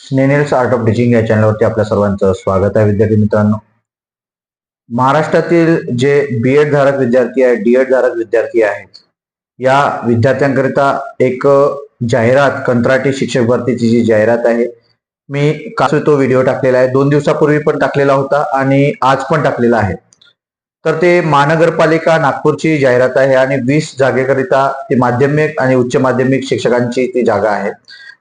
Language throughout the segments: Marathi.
स्नेनेल्स आर्ट ऑफ टीचिंग या चॅनलवरती आपल्या सर्वांचं स्वागत आहे विद्यार्थी मित्रांनो. महाराष्ट्रातील जे बी एड धारक विद्यार्थी आहेत डी एड धारक विद्यार्थी आहेत या विद्यार्थ्यांकरिता एक जाहिरात कंत्राटी शिक्षक भरतीची जी जाहिरात आहे मी काल तो व्हिडिओ टाकलेला आहे. दोन दिवसापूर्वी पण टाकलेला होता आणि आज पण टाकलेला आहे. तर ते महानगरपालिका नागपूरची जाहिरात आहे आणि वीस जागेकरिता ती माध्यमिक आणि उच्च माध्यमिक शिक्षकांची ती जागा आहे.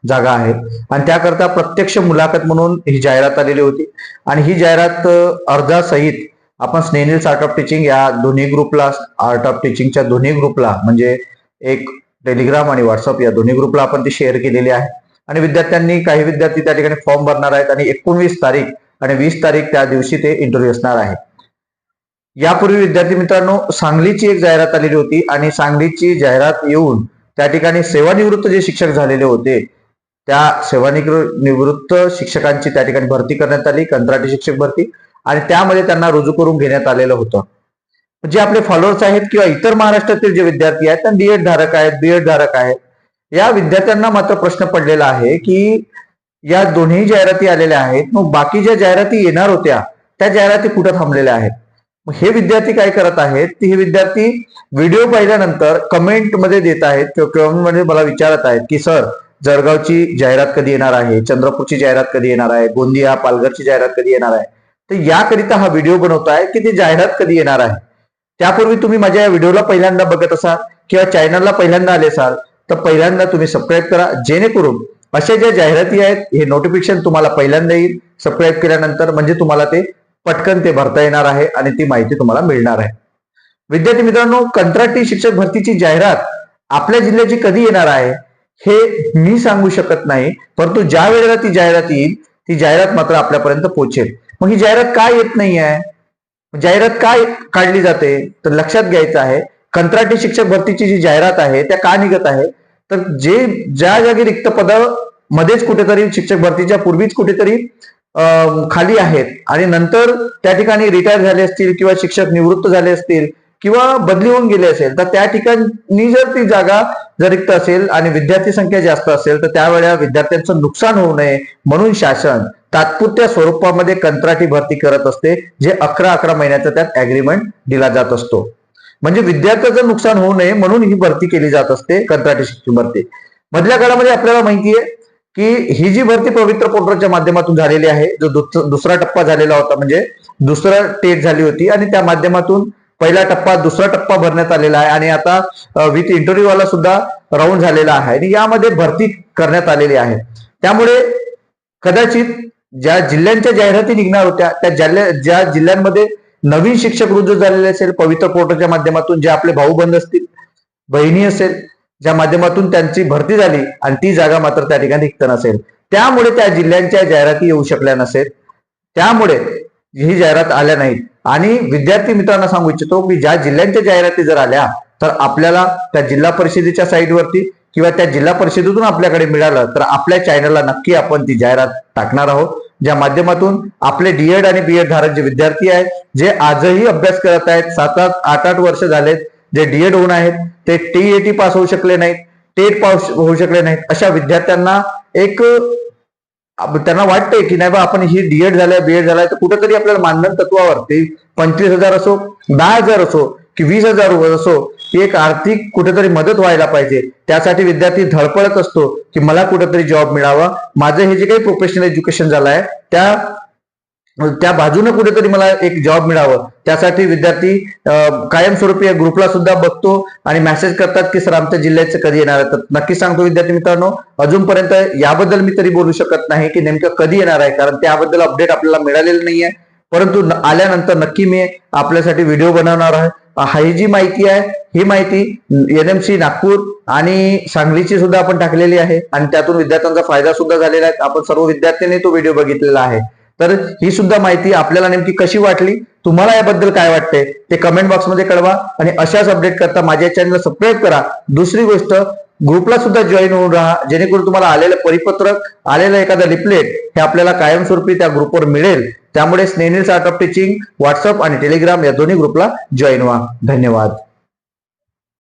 जागा आहे. आणि त्याकरता प्रत्यक्ष मुलाखत म्हणून ही जाहिरात आलेली होती. आणि ही जाहिरात अर्जासहित आपण स्नेनिल्स आर्ट ऑफ टीचिंग या दोन्ही ग्रुपला आर्ट ऑफ टीचिंगच्या दोन्ही ग्रुपला म्हणजे एक टेलिग्राम आणि व्हॉट्सअप या दोन्ही ग्रुपला आपण ती शेअर केलेली आहे. आणि विद्यार्थ्यांनी काही विद्यार्थी त्या ठिकाणी फॉर्म भरणार आहेत आणि एकोणवीस तारीख आणि वीस तारीख त्या दिवशी ते इंटरव्ह्यू असणार आहे यापूर्वी विद्यार्थी मित्रांनो सांगलीची एक जाहिरात आलेली होती आणि सांगलीची जाहिरात येऊन त्या ठिकाणी सेवानिवृत्त जे शिक्षक झालेले होते त्या सेवानिवृत्त शिक्षकांची त्या ठिकाणी भरती करण्यात आली कंत्राटी शिक्षक भरती आणि त्यामध्ये त्यांना रुजू करून घेण्यात आलेलं होतं. जे आपले फॉलोअर्स आहेत किंवा इतर महाराष्ट्रातील जे विद्यार्थी आहेत त्यांना डीएड धारक आहेत बीएड धारक आहेत या विद्यार्थ्यांना मात्र प्रश्न पडलेला आहे की या दोन्ही जाहिराती आलेल्या आहेत मग बाकी ज्या जाहिराती येणार होत्या त्या जाहिराती कुठं थांबलेल्या आहेत? मग हे विद्यार्थी काय करत आहेत? ते हे विद्यार्थी व्हिडिओ पाहिल्यानंतर कमेंटमध्ये देत आहेत किंवा मध्ये मला विचारत आहेत की सर जळगावची जाहिरात कधी येणार आहे? चंद्रपूरची जाहिरात कधी येणार आहे? गोंदिया पालघरची जाहिरात कधी येणार आहे? तर याकरिता हा व्हिडिओ बनवताय की ती जाहिरात कधी येणार आहे? त्यापूर्वी तुम्ही माझ्या या व्हिडिओला पहिल्यांदा बघत असाल किंवा चॅनलला पहिल्यांदा आले असाल तर पहिल्यांदा तुम्ही सबस्क्राईब करा. जेणेकरून अशा ज्या जाहिराती आहेत हे नोटिफिकेशन तुम्हाला पहिल्यांदा येईल. सबस्क्राईब केल्यानंतर म्हणजे तुम्हाला ते पटकन ते भरता येणार आहे आणि ती माहिती तुम्हाला मिळणार आहे. विद्यार्थी मित्रांनो कंत्राटी शिक्षक भरतीची जाहिरात आपल्या जिल्ह्याची कधी येणार आहे? हे मी सांगू शकत नाही परंतु ज्या वेळेला ती जाहिरात येईल ती जाहिरात मात्र आपल्यापर्यंत पोहोचेल. मग ही जाहिरात काय येत नाही आहे जाहिरात काय काढली जाते? तर लक्षात घ्यायचं आहे कंत्राटी शिक्षक भरतीची जी जाहिरात आहे त्या का निघत आहे? तर जे ज्या जागी रिक्त पद मध्येच कुठेतरी शिक्षक भरतीच्या पूर्वीच कुठेतरी खाली आहेत आणि नंतर त्या ठिकाणी रिटायर झाले असतील किंवा शिक्षक निवृत्त झाले असतील किंवा बदली होऊन गेली असेल तर त्या ठिकाणी जर ती जागा जर रिक्त असेल आणि विद्यार्थी संख्या जास्त असेल तर त्यावेळेला विद्यार्थ्यांचं नुकसान होऊ नये म्हणून शासन तात्पुरत्या स्वरूपामध्ये कंत्राटी भरती करत असते जे अकरा अकरा महिन्याचा त्यात अग्रीमेंट दिला जात असतो. म्हणजे विद्यार्थ्याचं नुकसान होऊ नये म्हणून ही भरती केली जात असते कंत्राटी शिक्षण भरती. मधल्या काळामध्ये आपल्याला माहिती आहे की ही जी भरती पवित्र पोर्टलच्या माध्यमातून झालेली आहे जो दुसरा टप्पा झालेला होता म्हणजे दुसरा टेट झाली होती आणि त्या माध्यमातून पहिला टप्पा दुसरा टप्पा भरण्यात आलेला आहे आणि आता विथ इंटरव्ह्यूवाला सुद्धा राऊंड झालेला आहे. आणि यामध्ये भरती करण्यात आलेली आहे. त्यामुळे कदाचित ज्या जिल्ह्यांच्या जाहिराती निघणार होत्या त्या जिल्ह्या ज्या जिल्ह्यांमध्ये नवीन शिक्षक रुजू झालेले असेल पवित्र पोर्टलच्या माध्यमातून जे आपले भाऊ बंद असतील बहिणी असेल ज्या माध्यमातून त्यांची भरती झाली आणि ती जागा मात्र त्या ठिकाणी रिक्त नसेल. त्यामुळे त्या जिल्ह्यांच्या जाहिराती येऊ शकल्या नसेल. त्यामुळे ही जाहिरात आल्या नाहीत. आणि विद्यार्थी मित्रांना सांगू इच्छितो की ज्या जिल्ह्यांच्या जाहिराती जर आल्या तर आपल्याला त्या जिल्हा परिषदेच्या साईटवरती किंवा त्या जिल्हा परिषदेतून आपल्याकडे मिळालं तर आपल्या चॅनलला नक्की आपण ती जाहिरात टाकणार आहोत. ज्या माध्यमातून आपले डीएड आणि बीएड धारक जे विद्यार्थी आहेत जे आजही अभ्यास करत आहेत सात आठ आठ आठ वर्ष झालेत जे डीएड होऊन आहेत ते टी पास होऊ शकले नाहीत टेट पास होऊ शकले नाहीत अशा विद्यार्थ्यांना एक त्यांना वाटतंय की नाही बा आपण ही डीएड झालाय बीएड झालाय तर कुठेतरी आपल्याला मानधन तत्वावरती पंचवीस हजार असो दहा हजार असो की वीस हजार असो एक आर्थिक कुठेतरी मदत व्हायला पाहिजे. त्यासाठी विद्यार्थी धडपडत असतो की मला कुठेतरी जॉब मिळावा. माझं हे जे काही प्रोफेशनल एज्युकेशन झालं आहे त्या त्या बाजूने कुठेतरी मला एक जॉब मिळावं. त्यासाठी विद्यार्थी कायमस्वरूपी या ग्रुपला सुद्धा बघतो आणि मेसेज करतात की सर आमच्या जिल्ह्याचं कधी येणार आहे? तर नक्की सांगतो विद्यार्थी मित्रांनो अजूनपर्यंत याबद्दल मी तरी बोलू शकत नाही की नेमकं कधी येणार आहे कारण त्याबद्दल अपडेट आपल्याला मिळालेलं नाहीये परंतु आल्यानंतर नक्की मी आपल्यासाठी व्हिडिओ बनवणार आहे. हा ही जी माहिती आहे ही माहिती एनएमसी नागपूर आणि सांगलीची सुद्धा आपण टाकलेली आहे. आणि त्यातून विद्यार्थ्यांचा फायदा सुद्धा झालेला आहे. आपण सर्व विद्यार्थ्यांनी तो व्हिडिओ बघितलेला आहे. तर ही सुद्धा माहिती आपल्याला नेमकी कशी वाटली? तुम्हाला याबद्दल काय वाटते ते कमेंट बॉक्समध्ये कळवा आणि अशाच अपडेट करता माझ्या चॅनलला सबस्क्राईब करा. दुसरी गोष्ट ग्रुपला सुद्धा जॉईन होऊन राहा. जेणेकरून तुम्हाला आलेलं परिपत्रक आलेलं एखादं लिपलेट हे आपल्याला कायमस्वरूपी त्या ग्रुपवर मिळेल. त्यामुळे स्नेनिल स्टार्टअप ऑफ टीचिंग व्हॉट्सअप आणि टेलिग्राम या दोन्ही ग्रुपला जॉईन व्हा. धन्यवाद.